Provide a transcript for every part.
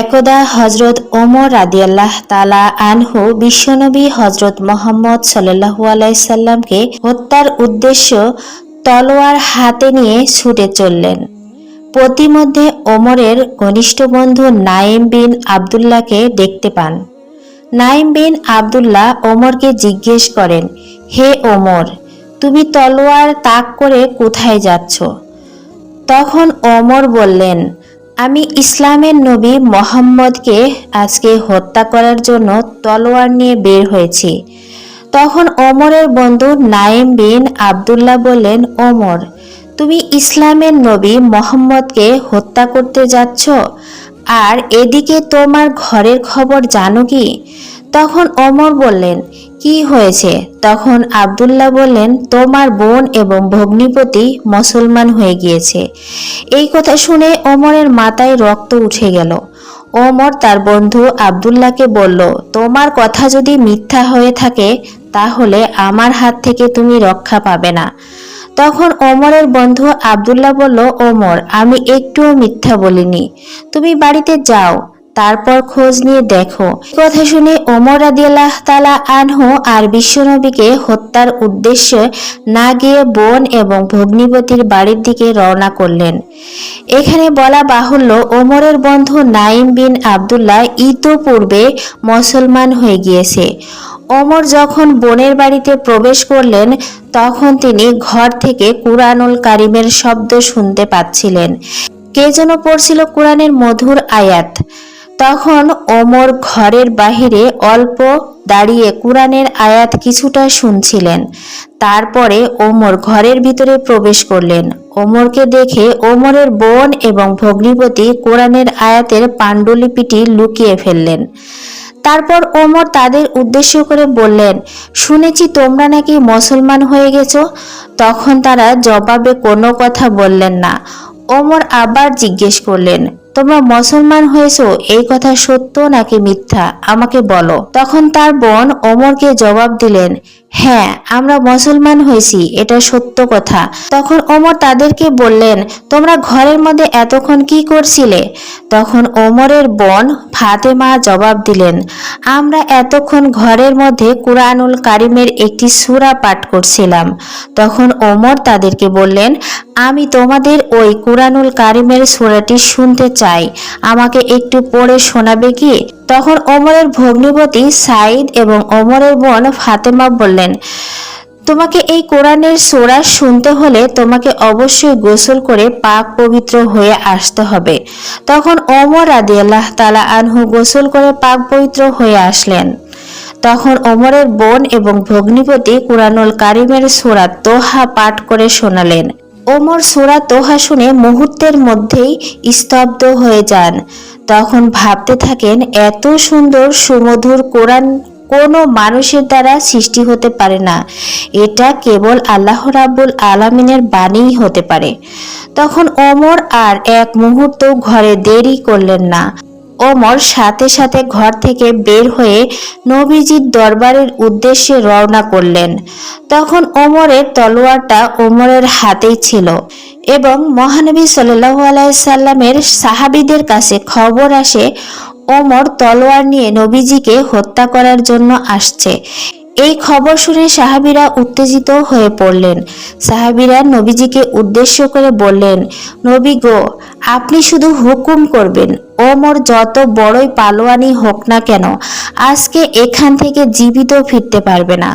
একদা হজরত ওমর রাদিয়াল্লাহ তালা আনহু বিশ্বনবী হজরত মোহাম্মদ সাল্লাহু আলাইসাল্লামকে হত্যার উদ্দেশ্য তলোয়ার হাতে নিয়ে ছুটে চললেন। প্রতিমধ্যে ওমরের ঘনিষ্ঠ বন্ধু নাইম বিন আবদুল্লাহকে দেখতে পান। নাইম বিন আবদুল্লাহ ওমরকে জিজ্ঞেস করেন, হে ওমর, তুমি তলোয়ার তাক করে কোথায় যাচ্ছ? তখন ওমর বললেন আমি ইসলামের নবী মোহাম্মদকে আজকে হত্যা করার জন্য তলোয়ার নিয়ে বের হয়েছি। তখন ওমরের বন্ধু নাইম বিন আবদুল্লাহ বললেন, ওমর, তুমি ইসলামের নবী মোহাম্মদকে হত্যা করতে যাচ্ছ? আর এদিকে তোমার ঘরের খবর জানো কি? তখন ওমর বললেন কি হয়েছে? তখন আবদুল্লাহ বললেন, তোমার বোন এবং ভগ্নিপতি মুসলমান হয়ে গিয়েছে। এই কথা শুনে ওমরের মাথায় রক্ত উঠে গেল। ওমর তার বন্ধু আবদুল্লাহকে বলল, তোমার কথা যদি মিথ্যা হয়ে থাকে, তাহলে আমার হাত থেকে তুমি রক্ষা পাবে না। তখন ওমরের বন্ধু আবদুল্লাহ বলল, ওমর, আমি একটুও মিথ্যা বলিনি। তুমি বাড়িতে যাও। তারপর খোঁজ নিয়ে দেখো। কথা শুনে ওমর রাদিয়াল্লাহ তালা আনহু আর বিশ্বনবীকে হত্যার উদ্দেশ্যে না গিয়ে বোন এবং ভগ্নিপতির বাড়ির দিকে রওনা করলেন। এখানে বলা বাহুল্য, ওমরের বন্ধু নাইম বিন আবদুল্লাহ ইতোপূর্বে মুসলমান হয়ে গিয়েছে। ওমর যখন বোনের বাড়িতে প্রবেশ করলেন, তখন তিনি ঘর থেকে কুরআনুল কারিমের শব্দ শুনতে পাচ্ছিলেন। কে যেন পড়ছিল কোরআনের মধুর আয়াত। তখন ওমর ঘরের বাহিরে অল্প দাঁড়িয়ে কোরআনের আয়াত কিছুটা শুনছিলেন। তারপরে ওমর ঘরের ভিতরে প্রবেশ করলেন। ওমরকে দেখে ওমরের বোন এবং ভগ্নিপতি কোরআনের আয়াতের পাণ্ডুলিপিটি লুকিয়ে ফেললেন। তারপর ওমর তাদের উদ্দেশ্য করে বললেন, শুনেছি তোমরা নাকি মুসলমান হয়ে গেছো? তখন তারা জবাবে কোনো কথা বললেন না। ওমর আবার জিজ্ঞেস করলেন তোমরা মুসলমান হয়েছ, এই কথা সত্য নাকি মিথ্যা? আমাকে বলো। তখন তার বোন ওমরকে জবাব দিলেন হ্যাঁ আমরা মুসলমান হয়েছি, এটা সত্য কথা। তখন ওমর তাদেরকে বললেন, তোমরা ঘরের মধ্যে এতক্ষণ কি করছিলে? তখন ওমরের বোন ফাতেমা জবাব দিলেন, আমরা এতক্ষণ ঘরের মধ্যে কুরআনুল কারিমের একটি সূরা পাঠ করছিলাম। তখন ওমর তাদেরকে বললেন, আমি তোমাদের ওই কুরআনুল কারিমের সূরাটি শুনতে চাই। আমাকে একটু পড়ে শোনাবে কি? তখন ওমরের ভগ্নিপতি সাইদ এবং ওমরের বোন ফাতেমা বললেন, তোমাকে এই কোরআনের সোরা শুনতে হলে তোমাকে অবশ্যই গোসল করে পাক পবিত্র হয়ে আসতে হবে। তখন অমর আদি আল্লাহ তালা আনহু গোসল করে পাক পবিত্র হয়ে আসলেন। তখন অমরের বোন এবং ভগ্নিপতি কুরআনুল কারিমের সোরা তোহা পাঠ করে শোনালেন। ওমর সোরা তোহা শুনে মুহূর্তের মধ্যেই স্তব্ধ হয়ে যান। তখন ভাবতে থাকেন, এত সুন্দর সুমধুর কোরআন কোনো মানুষের দ্বারা সৃষ্টি হতে পারে না। এটা কেবল আল্লাহ রাব্বুল আলামিনের বাণীই হতে পারে। তখন ওমর আর এক মুহূর্ত ঘরে দেরি করলেন না। ওমর সাথে সাথে ঘর থেকে বের হয়ে নবীজির দরবারের উদ্দেশ্যে রওনা করলেন। তখন ওমরের তলোয়ারটা ওমরের হাতেই ছিল এবং মহানবী সাল্লাল্লাহু আলাইহি সাল্লামের সাহাবীদের কাছে খবর আসে, ওমর তলোয়ার নিয়ে নবীজিকে হত্যা করার জন্য আসছে। এই খবর শুনে সাহাবীরা উত্তেজিত হয়ে পড়লেন। সাহাবীরা নবীজিকে উদ্দেশ্য করে বললেন, নবী গো, আপনি শুধু হুকুম করবেন ওমর যত বড়ই পালোয়ানি হোক না কেন, আজকে এখান থেকে জীবিত ফিরতে পারবে না।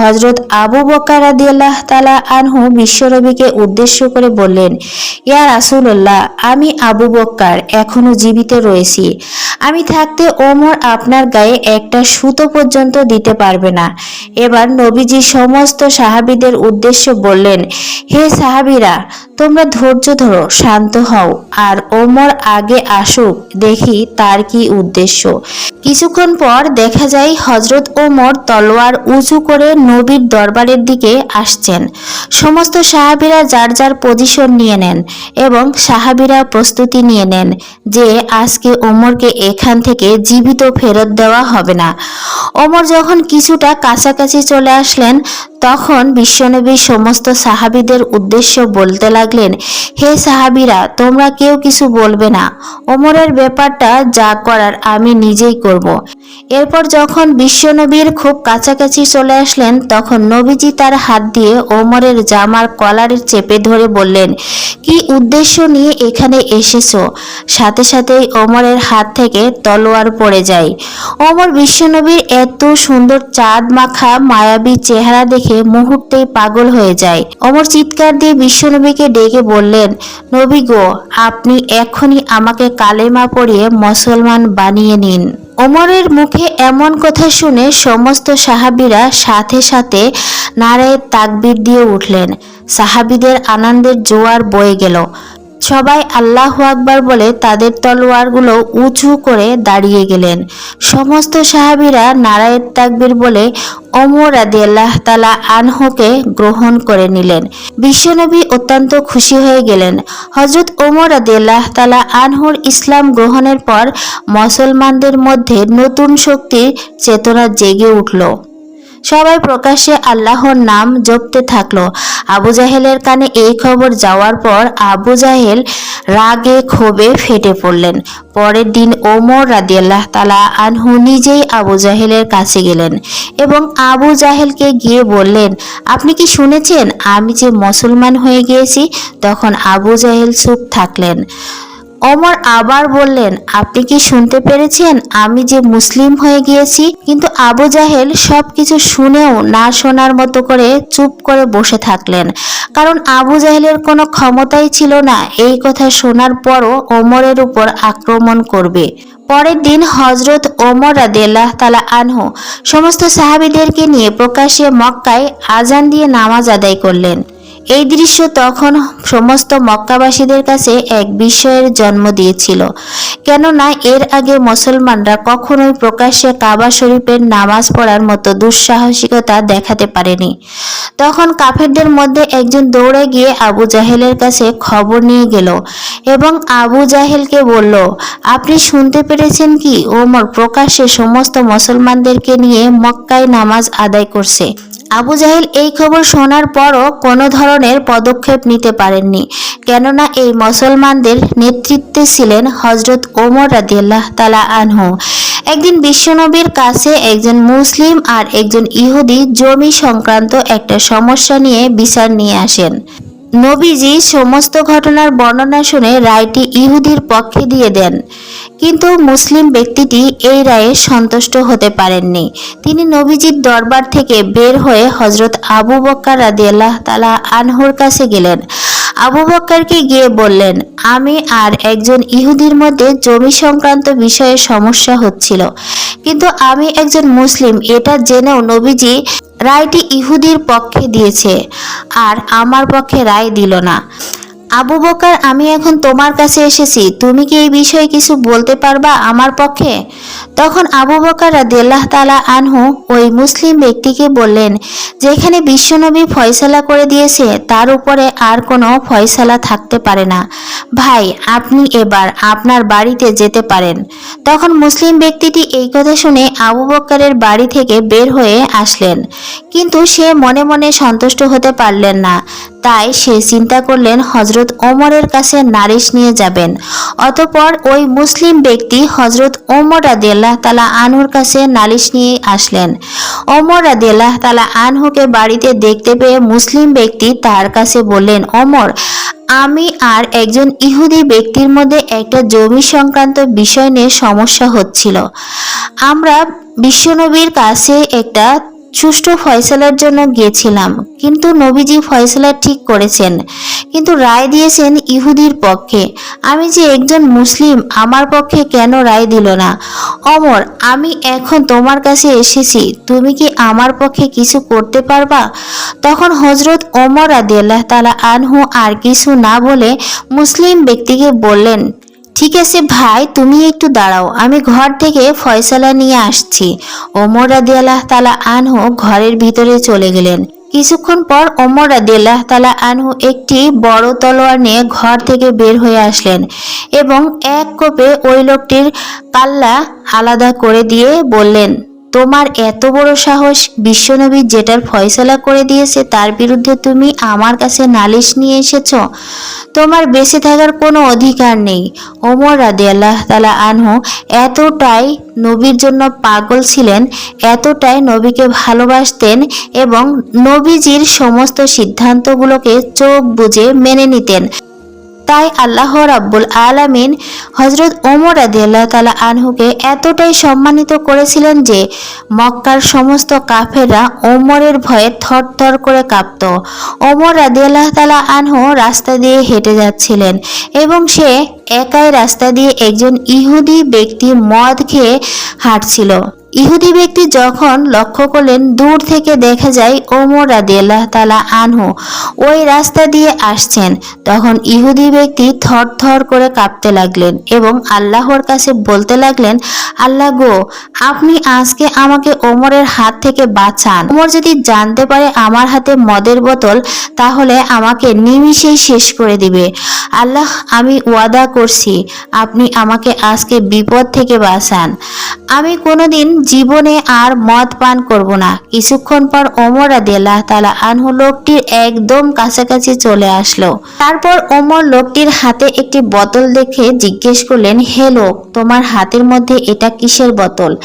হজরত আবু বকার রাদিয়াল্লাহ তালা আনহু বিশ্বরবিকে উদ্দেশ্য করে বললেন, ইয়া রাসূলুল্লাহ, আমি আবু বক্কার এখনও জীবিত রয়েছি। আমি থাকতে ওমর আপনার গায়ে একটা সুতো পর্যন্ত দিতে পারবে না। এবার নবীজি সমস্ত সাহাবীদের উদ্দেশ্য বললেন, হে সাহাবীরা, তোমরা ধৈর্য ধরো, শান্ত হও, আর ওমর আগে আসুক। দেখি তার কি উদ্দেশ্য। কিছুক্ষণ পর দেখা যায় হজরত ওমর তলোয়ার উঁচু করে নবীর দরবারের দিকে আসছেন। সমস্ত সাহাবীরা যার যার পজিশন নিয়ে নেন এবং সাহাবিরা প্রস্তুতি নিয়ে নেন যে আজকে ওমরকে এখান থেকে জীবিত ফেরত দেওয়া হবে না। ওমর যখন কিছুটা কাছাকাছি চলে আসলেন, তখন বিশ্বনবী সমস্ত সাহাবীদের উদ্দেশ্য বলতে লাগলেন, হে সাহাবীরা, তোমরা কেউ কিছু বলবে না। ওমরের ব্যাপারটা যা করার আমি নিজেই করব। এরপর যখন বিশ্বনবীর খুব কাছাকাছি চলে আসলেন, তখন নবীজি তার হাত দিয়ে ওমরের জামার কলার চেপে ধরে বললেন, কি উদ্দেশ্য নিয়ে এখানে এসেছ? সাথে সাথেই ওমরের হাত থেকে তলোয়ার পড়ে যায়। ওমর বিশ্বনবীর এত সুন্দর চাঁদ মাখা, মায়াবী চেহারা দেখে মুহূর্তেই পাগল হয়ে যায়। ওমর চিৎকার দিয়ে বিশ্বনবীকে ডেকে বললেন, নবী গো, আপনি এখনই আমাকে কালেমা পড়িয়ে মুসলমান বানিয়ে নিন। ওমরের মুখে এমন কথা শুনে সমস্ত সাহাবিরা সাথে সাথে নারায়ের তাকবির দিয়ে উঠলেন। সাহাবিদের আনন্দের জোয়ার বয়ে গেল। সবাই আল্লাহ আকবার বলে তাদের তলোয়ারগুলো উঁচু করে দাঁড়িয়ে গেলেন। সমস্ত সাহাবীরা নারায়ের তাকবির বলে অমর আদি আল্লাহ তালা আনহুকে গ্রহণ করে নিলেন। বিশ্বনবী অত্যন্ত খুশি হয়ে গেলেন। হজরত ওমর আদি আল্লাহ তালা আনহুর ইসলাম গ্রহণের পর মুসলমানদের মধ্যে নতুন শক্তির চেতনা জেগে উঠল। সবাই প্রকাশ্যে আল্লাহর নাম জপতে থাকল। আবু জাহেলের কানে এই খবর যাওয়ার পর আবু জাহেল রাগে ক্ষোভে ফেটে পড়লেন। পরের দিন ওমর রাদিয়াল্লাহ তালা আনহু নিজেই আবু জাহেলের কাছে গেলেন এবং আবু জাহেলকে গিয়ে বললেন, আপনি কি শুনেছেন আমি যে মুসলমান হয়ে গিয়েছি? তখন আবু জাহেল চুপ থাকলেন। অমর আবার বললেন, আপনি কি শুনতে পেরেছেন? আমি যে মুসলিম হয়ে গিয়েছি, কিন্তু আবু জাহেল সবকিছু শুনেও না শোনার মতো করে চুপ করে বসে থাকলেন। কারণ আবু জাহেলের কোনো ক্ষমতাই ছিল না। এই কথা শোনার পরও ওমরের উপর আক্রমণ করবে। পরের দিন হজরত ওমর রাদিয়াল্লাহ তালা আনহু সমস্ত সাহাবীদেরকে নিয়ে প্রকাশ্যে মক্কায় আজান দিয়ে নামাজ আদায় করলেন। এই দৃশ্য তখন সমস্ত মক্কাবাসীদের কাছে এক বিস্ময়ের জন্ম দিয়েছিল। কেননা এর আগে মুসলমানরা কখনোই প্রকাশ্যে কাবা শরীফের নামাজ পড়ার মতো দুঃসাহসিকতা দেখাতে পারেনি। তখন কাফেরদের মধ্যে একজন দৌড়ে গিয়ে আবু জাহেলের কাছে খবর নিয়ে গেল এবং আবু জাহেলকে বলল, আপনি শুনতে পেরেছেন কি? ওমর প্রকাশ্যে সমস্ত মুসলমানদেরকে নিয়ে মক্কায় নামাজ আদায় করছে। আবু জাহেল এই খবর শোনার পরও কোনো ধরনের পদক্ষেপ নিতে পারেননি, কেননা এই মুসলমানদের নেতৃত্বে ছিলেন হজরত ওমর রাদিয়াল্লাহ তালা আনহু। একদিন বিশ্বনবীর কাছে একজন মুসলিম আর একজন ইহুদি জমি সংক্রান্ত একটা সমস্যা নিয়ে বিচার নিয়ে আসেন। নবীজি সমস্ত ঘটনার বর্ণনা শুনে রায়টি ইহুদির পক্ষে দিয়ে দেন। কিন্তু মুসলিম ব্যক্তিটি এই রায়ে সন্তুষ্ট হতে পারেননি। তিনি নবীজির দরবার থেকে বের হয়ে হজরত আবু বক্কর রাদিয়াল্লাহ তালা আনহুর কাছে গেলেন। আবু বক্করকে গিয়ে বললেন, আমি আর একজন ইহুদির মধ্যে জমি সংক্রান্ত বিষয়ে সমস্যা হচ্ছিল। কিন্তু আমি একজন মুসলিম, এটা জেনেও নবীজি রায়টি ইহুদির পক্ষে দিয়েছে, আর আমার পক্ষে রায় দিল না। আবু বকার, আমি এখন তোমার কাছে এসেছি, তুমি কি এই বিষয়ে কিছু বলতে পারবা আমার পক্ষে? তখন আবু বকার রাদিয়াল্লাহ তালা আনহু ওই মুসলিম ব্যক্তিকে বললেন, যেখানে বিশ্বনবী ফয়সালা করে দিয়েছে, তার উপরে আর কোনো ফয়সালা থাকতে পারে না। ভাই, আপনি এবার আপনার বাড়িতে যেতে পারেন। তখন মুসলিম ব্যক্তিটি এই কথা শুনে আবু বক্করের বাড়ি থেকে বের হয়ে আসলেন। কিন্তু সে মনে মনে সন্তুষ্ট হতে পারলেন না। তাই সে চিন্তা করলেন হজরত ওমরের কাছে নারিশ নিয়ে যাবেন। অতপর ওই মুসলিম ব্যক্তি হজরত ওমর রাদিয়াল্লাহ তালা আনহুর কাছে নালিশ নিয়ে আসলেন। ওমর রাদিয়াল্লাহ তালা আনহুকে বাড়িতে দেখতে পেয়ে মুসলিম ব্যক্তি তার কাছে বললেন, ওমর, আমি আর একজন ইহুদি ব্যক্তির মধ্যে একটা জমি সংক্রান্ত বিষয় নিয়ে সমস্যা হচ্ছিল। আমরা বিশ্বনবীর কাছে একটা সুষ্ঠু ফয়সালার জন্য গিয়েছিলাম, কিন্তু নবীজি ফয়সালা ঠিক করেছেন। কিন্তু রায় দিয়েছেন ইহুদির পক্ষে। আমি যে একজন মুসলিম, আমার পক্ষে কেন রায় দিল না? অমর, আমি এখন তোমার কাছে এসেছি, তুমি কি আমার পক্ষে কিছু করতে পারবা? তখন হজরত ওমর আদিয়াল্লাহ তালা আনহু আর কিছু না বলে মুসলিম ব্যক্তিকে বললেন ঠিক আছে ভাই, তুমি একটু দাঁড়াও। আমি ঘর থেকে ফয়সালা নিয়ে আসছি। ওমর রাদি আল্লাহ তালা আনহু ঘরের ভিতরে চলে গেলেন। কিছুক্ষণ পর ওমর রাদিয়াল্লাহ তালা আনহু একটি বড় তলোয়ার নিয়ে ঘর থেকে বের হয়ে আসলেন এবং এক কোপে ওই লোকটির পাল্লা আলাদা করে দিয়ে বললেন তোমার এত বড় সাহস বিশ্বনবী যেটার ফয়সলা করে দিয়েছে তার বিরুদ্ধে তুমি আমার কাছে নালিশ নিয়ে এসেছ? তোমার বেঁচে থাকার কোনো অধিকার নেই। ওমর রাদে আল্লাহ তালা আনহু এতটাই নবীর জন্য পাগল ছিলেন, এতটাই নবীকে ভালোবাসতেন এবং নবীজির সমস্ত সিদ্ধান্তগুলোকে চোখ বুজে মেনে নিতেন। তাই আল্লাহ রাব্বুল আলামিন হজরত ওমর আদিয়াল্লাহ তালা আনহুকে এতটাই সম্মানিত করেছিলেন যে মক্কার সমস্ত কাফেররা ওমরের ভয়ে থরথর করে কাঁপত। ওমর আদিয়াল্লাহ তালা আনহু রাস্তা দিয়ে হেঁটে যাচ্ছিলেন এবং সে একাই রাস্তা দিয়ে একজন ইহুদি ব্যক্তি মদ খেয়ে হাঁটছিল। ইহুদি ব্যক্তি যখন লক্ষ্য করলেন, দূর থেকে দেখা যায় ওমর রাদিয়াল্লাহ তালা আনহু ওই রাস্তা দিয়ে আসছেন। তখন ইহুদি ব্যক্তি থর থর করে কাঁপতে লাগলেন এবং আল্লাহর কাছে বলতে লাগলেন, আল্লাহ গো, আপনি আজকে আমাকে ওমরের হাত থেকে বাঁচান। ওমর যদি জানতে পারে আমার হাতে মদের বোতল, তাহলে আমাকে নিমিষেই শেষ করে দিবে। আল্লাহ, আমি ওয়াদা করছি, আপনি আমাকে আজকে বিপদ থেকে বাঁচান। আমি কোনোদিন জীবনে আর মদ পান করব না। কিছুক্ষণ পর ওমর আদিয়াল্লাহ তালা আনহু লোকটির একদম কাছাকাছি চলে আসলো। তারপর ওমর লোকটির হাতে একটি বোতল দেখে জিজ্ঞেস করলেন, হে লোক, তোমার হাতের মধ্যে এটা কিসের বোতল?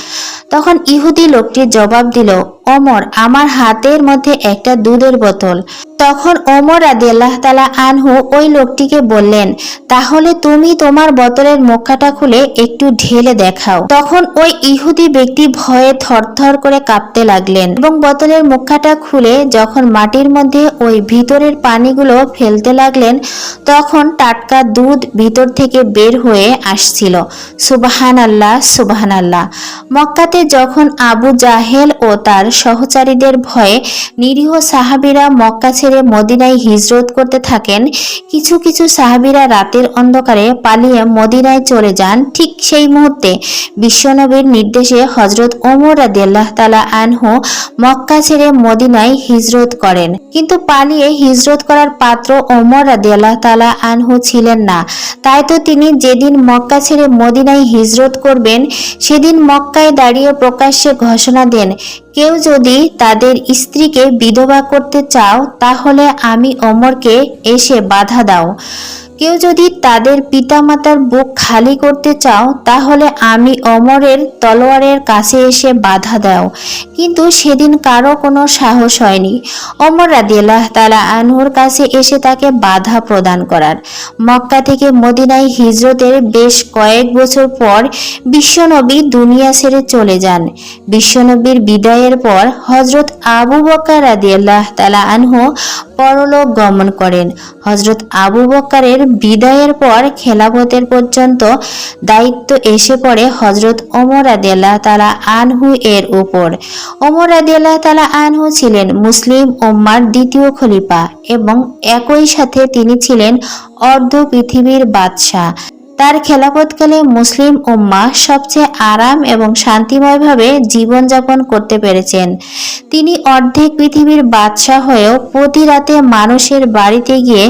তখন ইহুদি লোকটি জবাব দিল অমর আমার হাতের মধ্যে একটা দুধের বোতল। তখন ওমর আদিয়াল্লাহ তালা আনহু ওই লোকটিকে বললেন, তাহলে তুমি তোমার বোতলের মুখাটা খুলে একটু ঢেলে দেখাও। তখন ওই ইহুদি ব্যক্তি ভয়ে থরথর করে কাঁপতে লাগলেন এবং বোতলের মুখাটা খুলে যখন মাটির মধ্যে ওই ভিতরের পানিগুলো ফেলতে লাগলেন, তখন টাটকা দুধ ভিতর থেকে বের হয়ে আসছিল। সুবাহান আল্লাহ সুবাহান আল্লাহ মক্কাতে যখন আবু জাহেল ও তার সহচারীদের ভয়ে নিরীহ সাহাবিরা মক্কা ছেড়ে মদিনায় হিজরত করতে থাকেন, কিছু কিছু সাহাবিরা রাতের অন্ধকারে পালিয়ে মদিনায় চলে যান। ঠিক সেই মুহূর্তে বিশ্বনবীর নির্দেশে হজরত ওমর রাদিয়াল্লাহ তালা আনহু মক্কা ছেড়ে মদিনায় হিজরত করেন। কিন্তু পালিয়ে হিজরত করার পাত্র ওমর রাদিয়াল্লাহ তালা আনহু ছিলেন না। তাই তো তিনি যেদিন মক্কা ছেড়ে মদিনায় হিজরত করবেন, সেদিন মক্কায় দাঁড়িয়ে প্রকাশ্যে ঘোষণা দেন কেউ যদি তাদের স্ত্রীকে বিধবা করতে চাও তাহলে আমি অমরকে এসে বাধা দাও। কেউ যদি তাদের পিতামাতার বুক খালি করতে চাও, তাহলে আমি অমরের তলোয়ারের কাছে এসে বাধা দাও। কিন্তু সেদিন কারও কোনো সাহস হয়নি। অমর রাদিয়াল্লাহ তালা আনহুর কাছে এসে তাকে বাধা প্রদান করার। মক্কা থেকে মদিনায় হিজরতের বেশ কয়েক বছর পর বিশ্বনবী দুনিয়া ছেড়ে চলে যান। বিশ্বনবীর বিদায়ের পর হজরত আবু বক্কর রাদিয়াল্লাহ তালা আনহু পরলোক গমন করেন। হজরত আবু বক্কারের বিদায়ের পর খেলাফতের পর্যন্ত দায়িত্ব এসে পড়ে হজরত ওমর আদিয়াল্লাহ তালা আনহু এর উপর। ওমর আদিয়াল্লাহ তালা আনহু ছিলেন মুসলিম ওম্মার দ্বিতীয় খলিফা এবং একই সাথে তিনি ছিলেন অর্ধ পৃথিবীর বাদশাহ। তার খেলাপথকালে মুসলিম উম্মা সবচেয়ে আরাম এবং শান্তিময়ভাবে জীবনযাপন করতে পেরেছেন। তিনি অর্ধেক পৃথিবীর বাদশাহ হয়েও প্রতি রাতে মানুষের বাড়িতে গিয়ে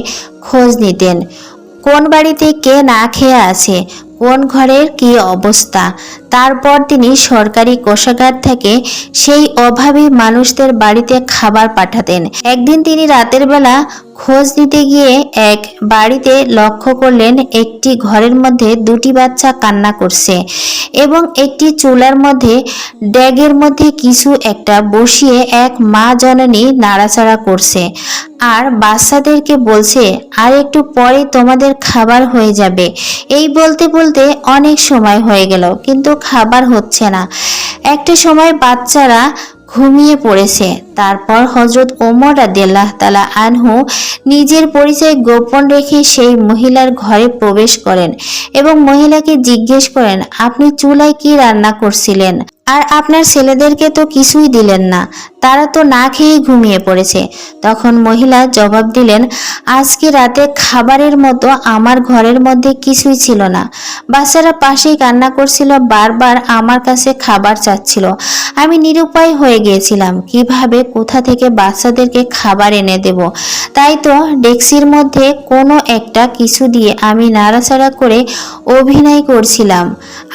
খোঁজ নিতেন। কোন বাড়িতে কে না খেয়ে আছে, কোন ঘরের কি অবস্থা? তারপর তিনি সরকারি কোষাগার থেকে সেই অভাবী মানুষদের বাড়িতে খাবার পাঠাতেন। একদিন তিনি রাতের বেলা খোঁজ নিতে গিয়ে এক বাড়িতে লক্ষ্য করলেন একটি ঘরের মধ্যে দুটি বাচ্চা কান্না করছে এবং একটি চুলার মধ্যে, ড্যাগের মধ্যে কিছু একটা বসিয়ে এক মা জননী নাড়াচাড়া করছে। আর বাচ্চাদেরকে বলছে, আর একটু পরে তোমাদের খাবার হয়ে যাবে। এই বলতে বলতে অনেক সময় হয়ে গেল, কিন্তু খাবার হচ্ছে না। একটা সময় বাচ্চারা ঘুমিয়ে পড়েছে। তারপর হজরত ওমর আদিল্লাহ তালা আনহু নিজের পরিচয় গোপন রেখে সেই মহিলার ঘরে প্রবেশ করেন এবং মহিলাকে জিজ্ঞেস করেন, আপনি চুলায় কি রান্না করছিলেন? আর আপনার ছেলেদেরকে তো কিছুই দিলেন না। তারা তো না খেয়েই ঘুমিয়ে পড়েছে। তখন মহিলা জবাব দিলেন, আজকে রাতে খাবারের মতো আমার ঘরের মধ্যে কিছুই ছিল না। বাচ্চারা পাশেই কান্না করছিল, বারবার আমার কাছে খাবার চাচ্ছিল। আমি নিরুপায় হয়ে গিয়েছিলাম, কীভাবে কোথা থেকে বাচ্চাদেরকে খাবার এনে দেব? তাই তো ডেক্সির মধ্যে কোনো একটা কিছু দিয়ে আমি নাড়াচাড়া করে অভিনয় করছিলাম।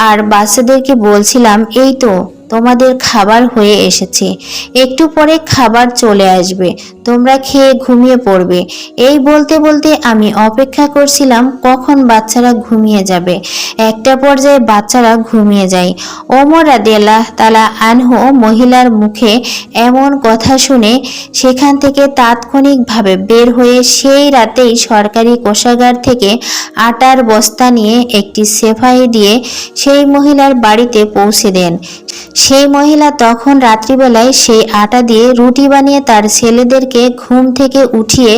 আর বাচ্চাদেরকে বলছিলাম, এই তো তোমাদের খাবার হয়ে এসেছে। একটু পরে খাবার চলে আসবে। তোমরা খেয়ে ঘুমিয়ে পড়বে। এই বলতে বলতে আমি অপেক্ষা করছিলাম কখন বাচ্চারা ঘুমিয়ে যাবে। একটা পর্যায়ে বাচ্চারা ঘুমিয়ে যায়। ওমর রাদিয়াল্লাহ তালা আনহু মহিলার মুখে এমন কথা শুনে সেখান থেকে তাৎক্ষণিকভাবে বের হয়ে সেই রাতেই সরকারি কোষাগার থেকে আটার বস্তা নিয়ে একটি সেফাই দিয়ে সেই মহিলার বাড়িতে পৌঁছে দেন। সেই মহিলা তখন রাত্রিবেলায় সেই আটা দিয়ে রুটি বানিয়ে তার ছেলেদেরকে ঘুম থেকে উঠিয়ে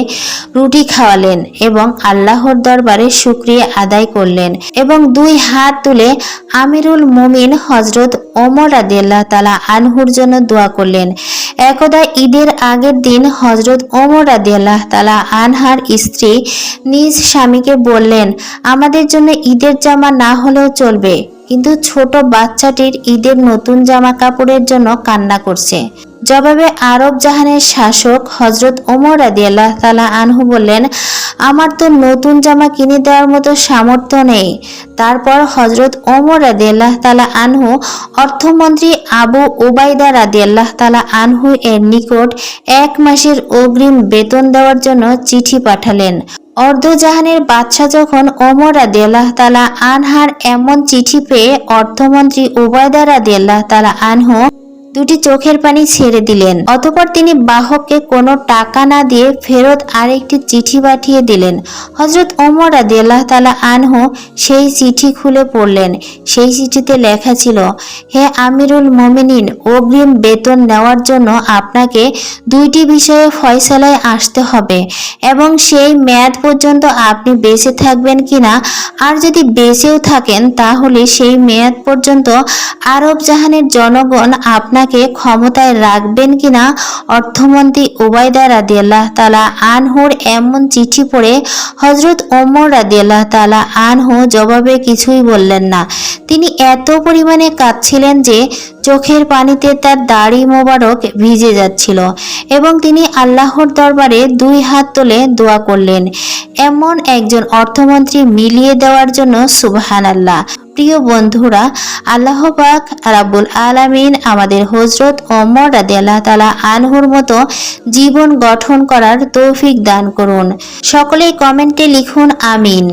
রুটি খাওয়ালেন এবং আল্লাহর দরবারে শুক্রিয়া আদায় করলেন এবং দুই হাত তুলে আমিরুল মুমিন হজরত ওমর রাদিয়াল্লাহ তালা আনহুর জন্য দোয়া করলেন। একদা ঈদের আগের দিন হজরত ওমর রাদিয়াল্লাহ তালা আনহার স্ত্রী নিজ স্বামীকে বললেন, আমাদের জন্য ঈদের জামা না হলেও চলবে। কিন্তু ছোট বাচ্চাটির ঈদের নতুন জামা কাপড়ের জন্য কান্না করছে। জবাবে আরব জাহানের শাসক হজরত ওমর রাদিয়াল্লাহ তালা আনহু বললেন, আমার তো নতুন জামা কিনে দেওয়ার মতো সামর্থ্য নেই। তারপর হজরত ওমর রাদিয়াল্লাহ তালা আনহু অর্থমন্ত্রী আবু ওবায়দা রাদিয়াল্লাহ তালা আনহু এর নিকট এক মাসের অগ্রিম বেতন দেওয়ার জন্য চিঠি পাঠালেন। অর্ধজাহানের বাদশাহ যখন ওমর রাদিয়াল্লাহ তালা আনহার এমন চিঠি পেয়ে অর্থমন্ত্রী ওবায়দা রাদিয়াল্লাহ তালা আনহু দুটি চোখের পানি ছেড়ে দিলেন। অতপর তিনি বাহককে কোনো টাকা না দিয়ে ফেরত আরেকটি চিঠি পাঠিয়ে দিলেন। হজরত ওমর রাদিয়াল্লাহ তালা আনহু সেই চিঠি খুলে পড়লেন। সেই চিঠিতে লেখা ছিল, হে আমিরুল মোমিনিন, অগ্রিম বেতন নেওয়ার জন্য আপনাকে দুইটি বিষয়ে ফয়সালায় আসতে হবে এবং সেই মেয়াদ পর্যন্ত আপনি বেঁচে থাকবেন কিনা। আর যদি বেঁচেও থাকেন, তাহলে সেই মেয়াদ পর্যন্ত আরব জাহানের জনগণ আপনাকে ক্ষমতায় রাখবেন কিনা? অর্থমন্ত্রী ওবায়দা রাদিয়াল্লাহ তালা আনহুর এমন চিঠি পড়ে হজরত ওমর রাদিয়াল্লাহ তালা আনহু জবাবে কিছুই বললেন না। তিনি এত পরিমাণে কাঁদছিলেন যে চোখের পানিতে তার দাড়ি মোবারক ভিজে যাচ্ছিল এবং তিনি আল্লাহর দরবারে দুই হাত তুলে দোয়া করলেন। এমন একজন অর্থমন্ত্রী মিলিয়ে দেওয়ার জন্য সুবহান আল্লাহ প্রিয় বন্ধুরা, আল্লাহ পাক রাব্বুল আলামিন আমাদের হজরত ওমর রাদিয়াল্লাহ তালা আনহুর মতো জীবন গঠন করার তৌফিক দান করুন। সকলেই কমেন্টে লিখুন, আমিন।